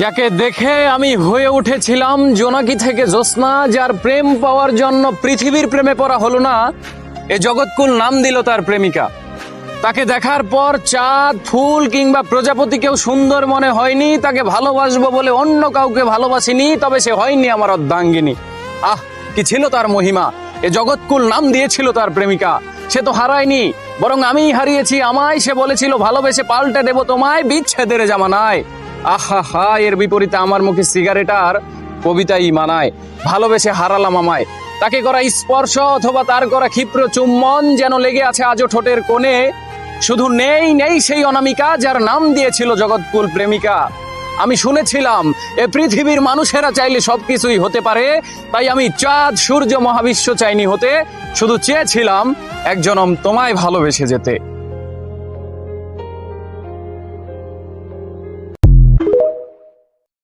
যাকে দেখে আমি হয়ে উঠেছিলাম জোনাকি থেকে জ্যোৎস্না, যার প্রেম পাওয়ার জন্য পৃথিবীর প্রেমে পড়া হলো না, এ জগৎকুল নাম দিল তার প্রেমিকা। তাকে দেখার পর চাঁদ, ফুল কিংবা প্রজাপতিকেও সুন্দর মনে হয়নি, তাকে ভালোবাসবো বলে অন্য কাউকে ভালোবাসিনি, তবে সে হয়নি আমার অর্ধাঙ্গিনী আহ, কি ছিল তার মহিমা? এ জগৎকুল নাম দিয়েছিল তার প্রেমিকা। সে তো হারায়নি, বরং আমিই হারিয়েছি, আমায় সে বলেছিল, ভালোবেসে পাল্টে দেব তোমায়, বিচ্ছেদের জামানায়। আহা হা এর বিপরীতে আমার মুখে সিগারেট আর কবিতাই মানায়। ভালোবেসে হারালাম আমায়। তাকে করা স্পর্শ অথবা তার করা ক্ষিপ্র চুম্বন যেন লেগে আছে আজও ঠোঁটের কোণে। শুধু নেই নেই সেই অনামিকা যার নাম দিয়েছিল জগৎকুল প্রেমিকা। আমি শুনেছিলাম, এ পৃথিবীর মানুষেরা চাইলে সবকিছুই হতে পারে। তাই আমি চাঁদ, সূর্য, মহাবিশ্ব চাইনি হতে। শুধু চেয়েছিলাম একজনম তোমায় ভালোবেসে যেতে।